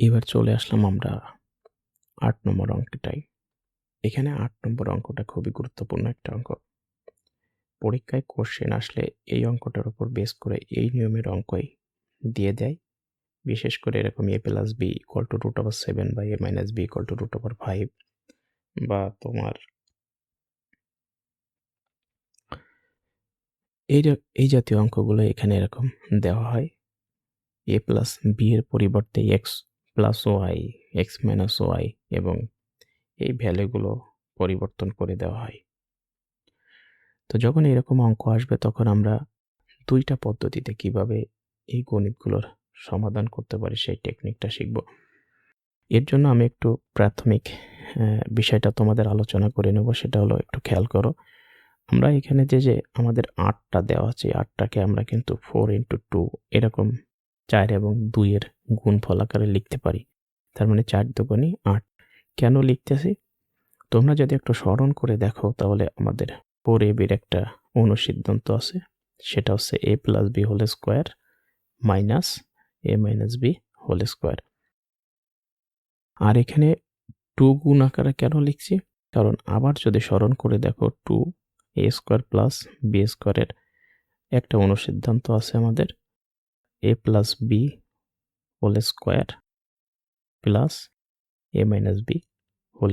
এবার চলে আসলাম আমরা আট নম্বর অঙ্কটাই। এখানে আট নম্বর অঙ্কটা খুবই গুরুত্বপূর্ণ একটা অঙ্ক। পরীক্ষায় কোশ্চেন আসলে এই অঙ্কটার উপর বেস করে এই নিয়মের অঙ্কই দিয়ে দেয়। বিশেষ করে এরকম A plus B equal to root over seven বা A minus B equal to root over five বা তোমার এই এই জাতীয় অঙ্কগুলো এখানে এরকম দেওয়া হয়। এ প্লাস বি এর পরিবর্তে X plus Y X minus Y এবং এই ভ্যালুগুলো পরিবর্তন করে দেওয়া হয়। তো যখন এরকম অঙ্ক আসবে, তখন আমরা দুইটা পদ্ধতিতে কীভাবে এই গণিতগুলোর সমাধান করতে পারি সেই টেকনিকটা শিখব। এর জন্য আমি একটু প্রাথমিক বিষয়টা তোমাদের আলোচনা করে নেব, সেটা হলো একটু খেয়াল করো। আমরা এখানে যে যে আমাদের আটটা দেওয়া আছে আটটাকে আমরা কিন্তু ফোর ইন্টু টু এরকম চার এবং দুইয়ের গুণফল আকারে লিখতে পারি। তার মানে চার দুগুণই আট। কেন লিখতেছি? তোমরা যদি একটু স্মরণ করে দেখো, তাহলে আমাদের ফোর এ বির একটা অনুসিদ্ধান্ত আছে। সেটা হচ্ছে A plus B whole square minus A minus B whole square আর এখানে টু গুণ আকারে কেন লিখছি? কারণ আবার যদি স্মরণ করে দেখো, two A square plus B স্কোয়ারের একটা অনুসিদ্ধান্ত আছে আমাদের। A plus B whole square plus A minus B whole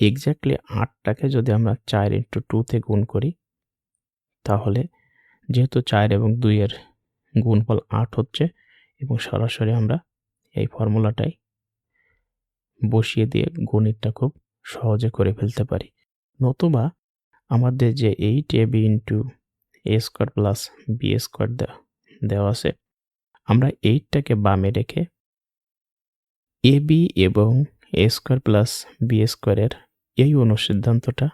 exactly আটটাকে যদি আমরা চার ইন্টু টুতে গুণ করি, তাহলে যেহেতু চার এবং দুইয়ের গুণফল আট হচ্ছে, এবং সরাসরি আমরা এই ফর্মুলাটাই বসিয়ে দিয়ে গণিতটা খুব সহজে করে ফেলতে পারি। নতুবা আমাদের যে eight A B into A square plus B square দেওয়া আছে। আমরা এইটটাকে বামে রেখে এ, বি এবং এ স্কোয়ার প্লাস বি স্কোয়ারের এই অনুসিদ্ধান্তটা,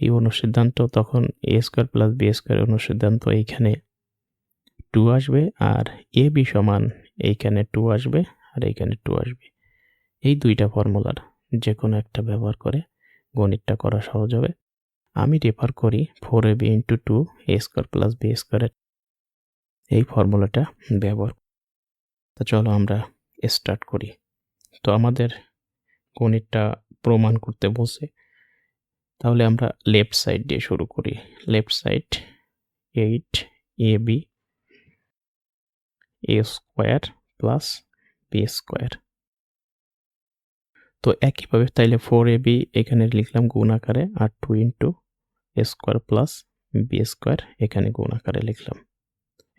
এই অনুসিদ্ধান্ত তখন A square plus B square অনুসিদ্ধান্ত এইখানে টু আসবে আর এ, বি সমান এইখানে টু আসবে আর এইখানে টু আসবে। এই দুইটা ফর্মুলার যে কোনো একটা ব্যবহার করে গণিতটা করা সহজ হবে। আমি রেফার করি four A B into two A square plus B স্কোয়ারের এই ফর্মুলাটা ব্যবহার তা চলো আমরা স্টার্ট করি। তো আমাদের গণিতটা প্রমাণ করতে বসে তাহলে আমরা লেফট সাইড দিয়ে শুরু করি। Left side eight A B A square plus B square তো একইভাবে তাইলে ফোর এ বি এখানে লিখলাম গুণ আকারে আর two into A square plus B square এখানে গুণ আকারে লিখলাম।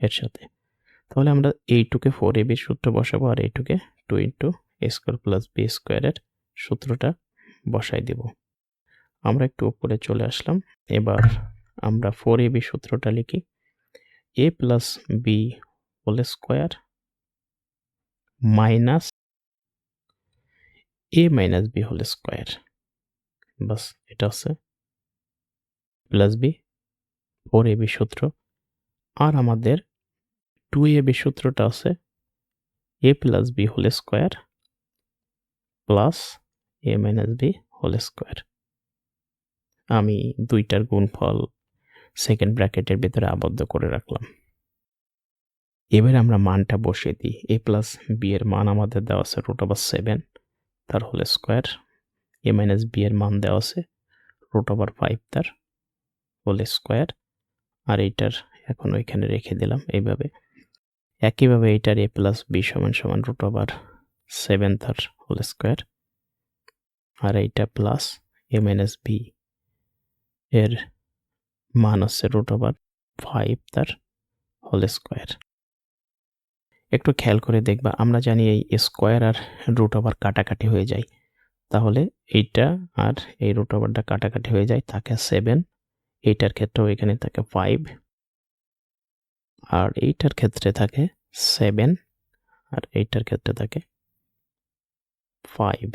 এর সাথে। তাহলে আমরা এইটুকে ফোর এ সূত্র বসাবো আর এইটুকে two into A square plus B স্কোয়ারের সূত্রটা বসাই দেব। আমরা একটু উপরে চলে আসলাম। এবার আমরা ফোর এ বি সূত্রটা লিখি। A plus B whole square minus A minus B whole square বাস, এটা হচ্ছে plus B four A B সূত্র। আর আমাদের টু এ বি সূত্রটা আছে A plus B whole square plus A minus B whole square আমি দুইটার গুণফল সেকেন্ড ব্র্যাকেটের ভিতরে আবদ্ধ করে রাখলাম। এবার আমরা মানটা বসিয়ে দিই এ প্লাস বি এর মান আমাদের দেওয়া আছে রুট ওভার সেভেন তার whole square A minus B এর মান দেওয়া আছে রুট ওভার ফাইভ তার হোল স্কোয়ার আর এইটার এখন ওইখানে রেখে দিলাম এইভাবে। একইভাবে এইটার এ প্লাস বি সমান সমান রুট ওভার সেভেন তার হোল স্কোয়ার আর এইটা প্লাস এ মাইনাস বি এর মান হচ্ছে রুট ওভার ফাইভ তার হোল স্কোয়ার একটু খেয়াল করে দেখবা, আমরা জানি এই স্কোয়ার আর রুট ওভার কাটাকাটি হয়ে যায়। তাহলে এইটা আর এই রুট ওভারটা কাটাকাটি হয়ে যায়, থাকে সেভেন এইটার ক্ষেত্রেও এখানে থাকে ফাইভ আর এইটার ক্ষেত্রে থাকে সেভেন আর এইটার ক্ষেত্রে থাকে ফাইভ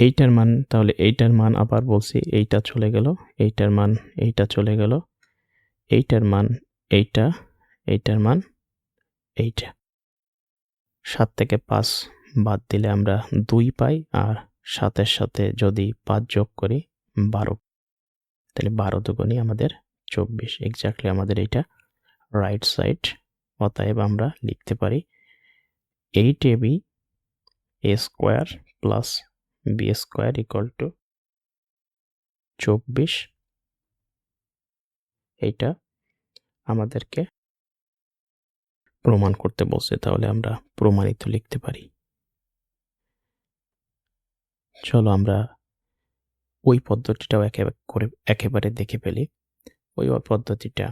এইটার মান, তাহলে এইটার মান আবার বলছি, এইটা চলে গেল, এইটার মান এইটা চলে গেল, এইটার মান এইটা, এইটার মান এইটা। সাত থেকে পাঁচ বাদ দিলে আমরা দুই পাই, আর সাতের সাথে যদি পাঁচ যোগ করি বারো। তাহলে বারো দুগুণই আমাদের চব্বিশ এক্স্যাক্টলি আমাদের এইটা রাইট সাইড অতএব আমরা লিখতে পারি eight A B A square plus B square equal to চব্বিশ। এইটা আমাদেরকে প্রমাণ করতে বলছে, তাহলে আমরা প্রমাণিত লিখতে পারি। চলো আমরা ওই পদ্ধতিটাও একেবারে করে, একেবারে দেখে ফেলি। ওই পদ্ধতিটা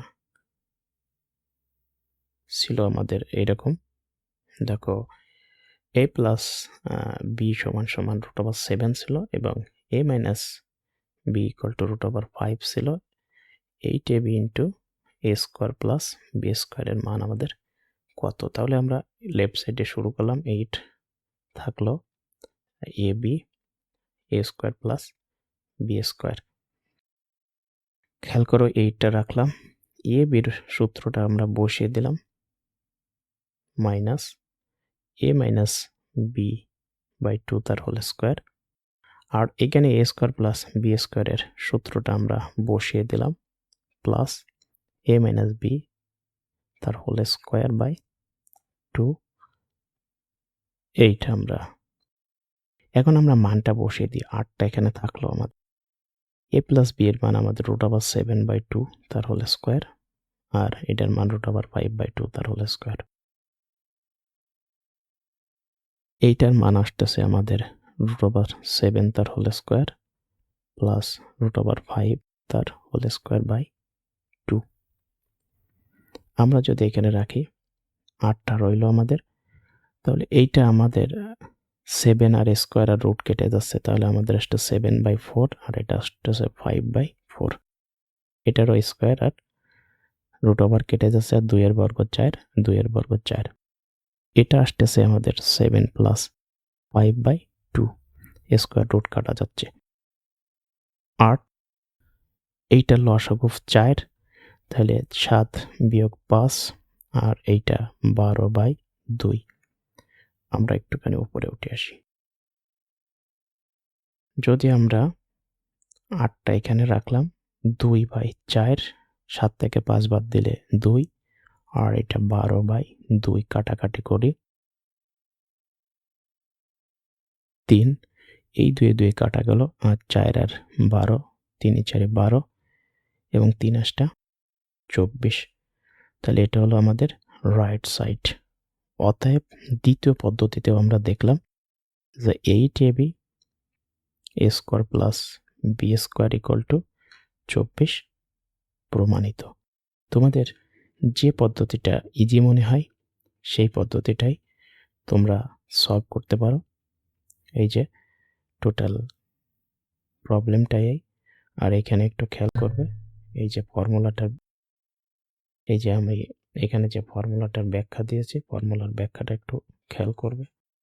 ছিল আমাদের এইরকম। দেখো এ প্লাস বি সমান সমান রুট ওভার সেভেন ছিল এবং A minus B equal to root over five ছিল। Eight A B into A square plus B স্কোয়ারের মান আমাদের কত? তাহলে আমরা লেফট সাইডে শুরু করলাম এইট থাকল A B A square plus B square খেয়াল করো এইটটা রাখলাম। এ বির সূত্রটা আমরা বসিয়ে দিলাম। Minus A minus B by two তার হোল স্কোয়ার। আর এখানে এ স্কোয়ার প্লাস বি স্কোয়ারের সূত্রটা আমরা বসিয়ে দিলাম। প্লাস এ মাইনাস বি তার whole square by two. Eight আমরা এখন আমরা মানটা বসিয়ে দিই। আটটা এখানে থাকল আমাদের। এ প্লাস বি এর মান আমাদের রুট আবার সেভেন বাই টু তার হোল স্কোয়ার আর এটার মান রুট আবার ফাইভ বাই টু তার হোল স্কোয়ার এইটার মান আসতেছে আমাদের রুট ওভার সেভেন তার whole square plus root over five তার হোল স্কোয়ার বাই টু আমরা যদি এখানে রাখি, আটটা রইল আমাদের, তাহলে এইটা আমাদের সেভেন আর স্কোয়ার আর রুট কেটে যাচ্ছে, তাহলে আমাদের আসছে সেভেন বাই ফোর আর এটা আসতেছে ফাইভ বাই ফোর। এটারও স্কোয়ার আর রুট ওভার কেটে যাচ্ছে আর দুইয়ের বর্গ চার, দুইয়ের বর্গ চার। এটা আসতেছে আমাদের seven plus five by two, square root কাটা যাচ্ছে। আট, এইটা লসাগু চার, তাহলে সাত বিয়োগ পাঁচ, আর এইটা বারো বাই দুই। আমরা একটুখানি উপরে উঠে আসি। যদি আমরা আটটা এখানে রাখলাম, দুই বাই চার, সাত থেকে পাঁচ বাদ দিলে দুই, আর এটা বারো বাই দুই কাটাকাটি করি। তিন, এই দুয়ে দুয়ে কাটা গেল, আর চার আর বারো, তিনে চারে বারো, এবং তিন আটটা চব্বিশ। তাহলে এটা হলো আমাদের রাইট সাইড অতএব দ্বিতীয় পদ্ধতিতেও আমরা দেখলাম যে eight A B A square plus B square equal to চব্বিশ প্রমাণিত। তোমাদের যে পদ্ধতিটা ইজি মনে হয়, সেই পদ্ধতিটাই তোমরা সলভ করতে পারো। এই যে টোটাল প্রবলেমটাই আর এখানে একটু খেয়াল করবে, এই যে ফর্মুলাটার এই যে আমি এখানে যে ফর্মুলাটার ব্যাখ্যা দিয়েছে ফর্মুলার ব্যাখ্যাটা একটু খেয়াল করবে।